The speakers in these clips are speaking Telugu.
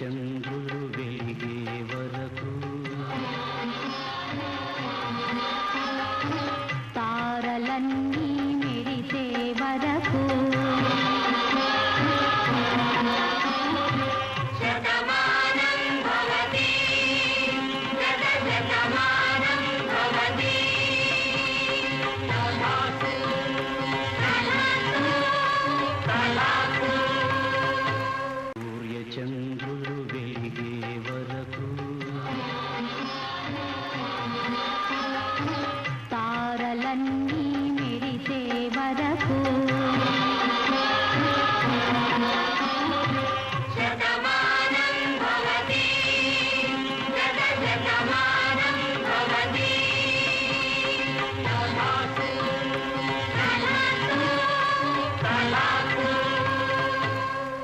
సూర్యచంద్రులు వెలిగే వరకు. తారలన్నీ మెరిసే వరకు. సూర్యచంద్రులు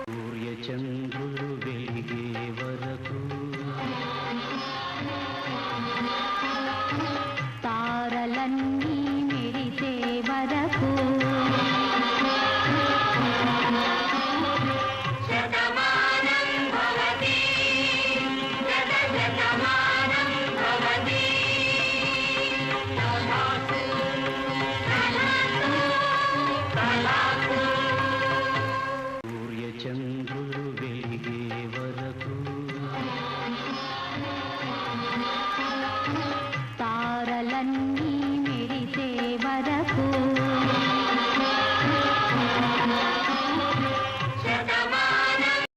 சூரிய சந்திர చంద్రుడు వెలిగే వరకు తారలన్నీ మెరితే వరకు